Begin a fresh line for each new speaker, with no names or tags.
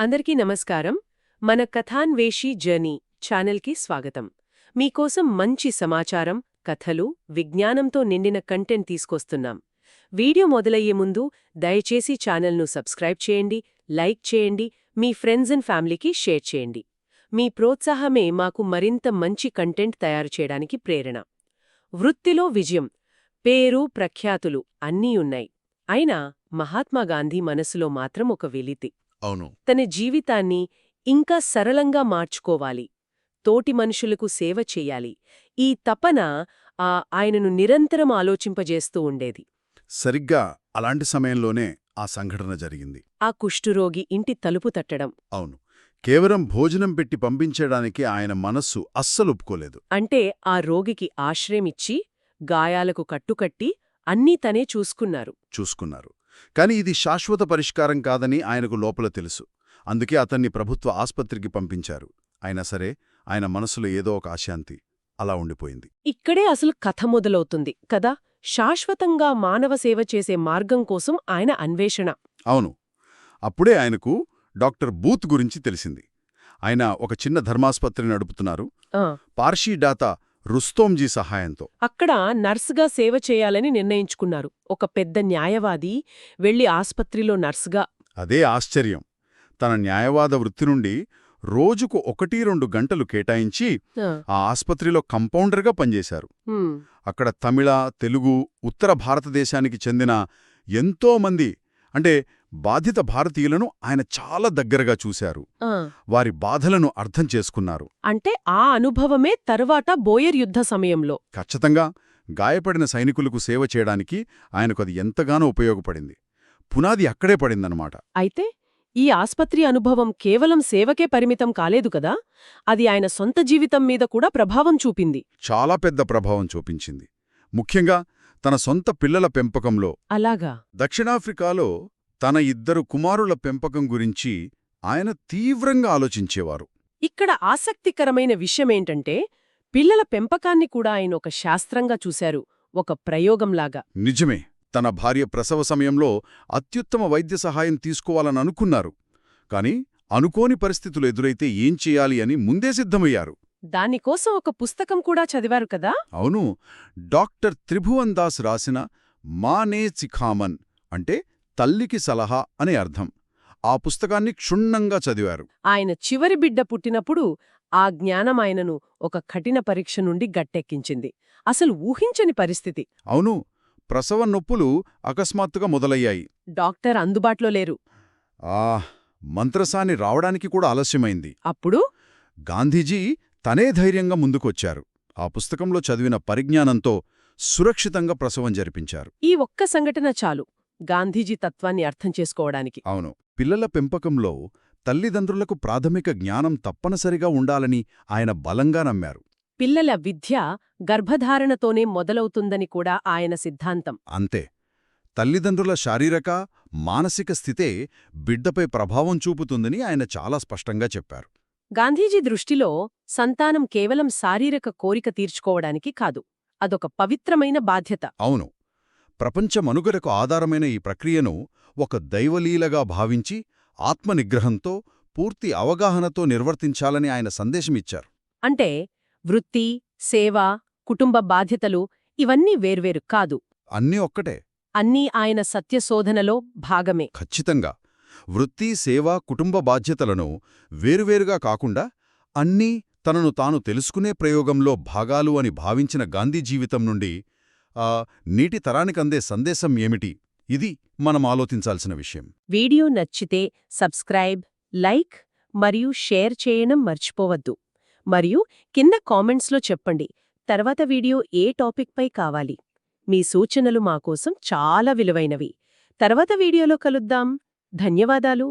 అందరికీ నమస్కారం. మన కథాన్వేషి జర్నీ ఛానల్కి స్వాగతం. మీకోసం మంచి సమాచారం కథలు విజ్ఞానంతో నిండిన కంటెంట్ తీసుకొస్తున్నాం. వీడియో మొదలయ్యే ముందు దయచేసి ఛానల్ను సబ్స్క్రైబ్ చేయండి లైక్ చేయండి మీ ఫ్రెండ్స్ అండ్ ఫ్యామిలీకి షేర్ చేయండి. మీ ప్రోత్సాహమే మాకు మరింత మంచి కంటెంట్ తయారు చేయడానికి ప్రేరణ. వృత్తిలో విజయం పేరు ప్రఖ్యాతులు అన్నీ ఉన్నాయి. అయినా మహాత్మాగాంధీ మనసులో మాత్రం ఒక వెలితి.
అవును.
తన జీవితాన్ని ఇంకా సరళంగా మార్చుకోవాలి. తోటి మనుషులకు సేవ చెయ్యాలి ఈ తపన ఆ ఆయనను నిరంతరం ఆలోచింపజేస్తూ ఉండేది.
సరిగ్గా అలాంటి సమయంలోనే ఆ సంఘటన జరిగింది.
ఆ కుష్ఠురోగి ఇంటి తలుపు తట్టడం.
అవును. కేవలం భోజనం పెట్టి పంపించడానికి ఆయన మనస్సు అస్సలు ఒప్పుకోలేదు.
అంటే ఆ రోగికి ఆశ్రయమిచ్చి గాయాలకు కట్టుకట్టి అన్నీ తనే చూసుకున్నారు.
చూసుకున్నారు. కాని ఇది శాశ్వత పరిష్కారం కాదని ఆయనకు లోపల తెలుసు. అందుకే అతన్ని ప్రభుత్వ ఆస్పత్రికి పంపించారు. అయినా సరే ఆయన మనసులో ఏదో ఒక అశాంతి అలా ఉండిపోయింది.
ఇక్కడే అసలు కథ మొదలవుతుంది కదా! శాశ్వతంగా మానవ సేవ చేసే మార్గం కోసం ఆయన అన్వేషణ.
అవును. అప్పుడే ఆయనకు డాక్టర్ బూత్ గురించి తెలిసింది. ఆయన ఒక చిన్న ధర్మాస్పత్రి నడుపుతున్నారు.
ఆ,
పార్షీడాత రుస్తోంజీ సహాయంతో.
అక్కడ నర్సుగా సేవ చేయాలని నిర్ణయించుకున్నారు. ఒక పెద్ద న్యాయవాది వెళ్ళి ఆస్పత్రిలో నర్సుగా
అదే ఆశ్చర్యం. తన న్యాయవాద వృత్తి నుండి రోజుకు ఒకటి రెండు గంటలు కేటాయించి
ఆ,
ఆస్పత్రిలో కంపౌండర్గా పనిచేశారు. అక్కడ తమిళ తెలుగు ఉత్తర భారతదేశానికి చెందిన ఎంతో మంది అంటే బాధిత భారతీయులను ఆయన చాలా దగ్గరగా చూశారు. వారి బాధలను అర్థం చేసుకున్నారు.
అంటే ఆ అనుభవమే తరువాత బోయర్ యుద్ధ సమయంలో.
ఖచ్చితంగా గాయపడిన సైనికులకు సేవ చేయడానికి ఆయనకు అది ఎంతగానో ఉపయోగపడింది. పునాది అక్కడే పడిందన్నమాట.
అయితే ఈ ఆస్పత్రి అనుభవం కేవలం సేవకే పరిమితం కాలేదు కదా? అది ఆయన సొంత జీవితం మీద కూడా ప్రభావం చూపింది.
చాలా పెద్ద ప్రభావం చూపించింది. ముఖ్యంగా తన సొంత పిల్లల పెంపకంలో.
అలాగా.
దక్షిణాఫ్రికాలో తన ఇద్దరు కుమారుల పెంపకం గురించి ఆయన తీవ్రంగా ఆలోచించేవారు.
ఇక్కడ ఆసక్తికరమైన విషయమేంటంటే పిల్లల పెంపకాన్ని కూడా ఆయన ఒక శాస్త్రంగా చూశారు ఒక ప్రయోగంలాగా.
నిజమే తన భార్య ప్రసవ సమయంలో అత్యుత్తమ వైద్య సహాయం తీసుకోవాలని అనుకున్నారు కాని అనుకోని పరిస్థితులు ఎదురైతే ఏం చేయాలి అని ముందే సిద్ధమయ్యారు.
దానికోసం ఒక పుస్తకం కూడా చదివారు కదా?
అవును. డాక్టర్ త్రిభువన్ దాస్ రాసిన మానే చిఖామన్ అంటే తల్లికి సలహా అనే అర్థం. ఆ పుస్తకాన్ని క్షుణ్ణంగా చదివారు.
ఆయన చివరి బిడ్డ పుట్టినప్పుడు ఆ జ్ఞానం ఆయనను ఒక కఠిన పరీక్ష నుండి గట్టెక్కించింది. అసలు ఊహించని పరిస్థితి.
అవును. ప్రసవ నొప్పులు అకస్మాత్తుగా మొదలయ్యాయి.
డాక్టర్ అందుబాటులో లేరు.
ఆ మంత్రసాని రావడానికి కూడా ఆలస్యమైంది.
అప్పుడు?
గాంధీజీ తనే ధైర్యంగా ముందుకొచ్చారు. ఆ పుస్తకంలో చదివిన పరిజ్ఞానంతో సురక్షితంగా ప్రసవం జరిపించారు.
ఈ ఒక్క సంఘటన చాలు. గాంధీజీ తత్వాన్ని అర్థం చేసుకోవడానికి.
అవును. పిల్లల పెంపకంలో తల్లిదండ్రులకు ప్రాథమిక జ్ఞానం తప్పనిసరిగా ఉండాలని ఆయన బలంగా నమ్మారు.
పిల్లల విద్య గర్భధారణతోనే మొదలవుతుందని కూడా ఆయన సిద్ధాంతం.
అంతే. తల్లిదండ్రుల శారీరక మానసిక స్థితే బిడ్డపై ప్రభావం చూపుతుందని ఆయన చాలా స్పష్టంగా చెప్పారు.
గాంధీజీ దృష్టిలో సంతానం కేవలం శారీరక కోరిక తీర్చుకోవడానికి కాదు అదొక పవిత్రమైన బాధ్యత.
అవును. ప్రపంచ మనుగడకు ఆధారమైన ఈ ప్రక్రియను ఒక దైవలీలగా భావించి ఆత్మనిగ్రహంతో పూర్తి అవగాహనతో నిర్వర్తించాలని ఆయన సందేశమిచ్చారు.
అంటే వృత్తి సేవ కుటుంబ బాధ్యతలు ఇవన్నీ వేర్వేరు కాదు.
అన్నీ ఒక్కటే.
అన్నీ ఆయన సత్యశోధనలో భాగమే.
ఖచ్చితంగా. వృత్తి సేవ కుటుంబ బాధ్యతలను వేరువేరుగా కాకుండా అన్నీ తనను తాను తెలుసుకునే ప్రయోగంలో భాగాలు అని భావించిన గాంధీ జీవితం నుండి ఆ నీటి తరానికందే సందేశం ఏమిటి? ఇది మనం ఆలోచించాల్సిన విషయం.
వీడియో నచ్చితే సబ్స్క్రైబ్ లైక్ మరియు షేర్ చేయడం మర్చిపోవద్దు. మరియు కింద కామెంట్స్లో చెప్పండి తర్వాత వీడియో ఏ టాపిక్పై కావాలి? మీ సూచనలు మాకోసం చాలా విలువైనవి. తర్వాత వీడియోలో కలుద్దాం. ధన్యవాదాలు.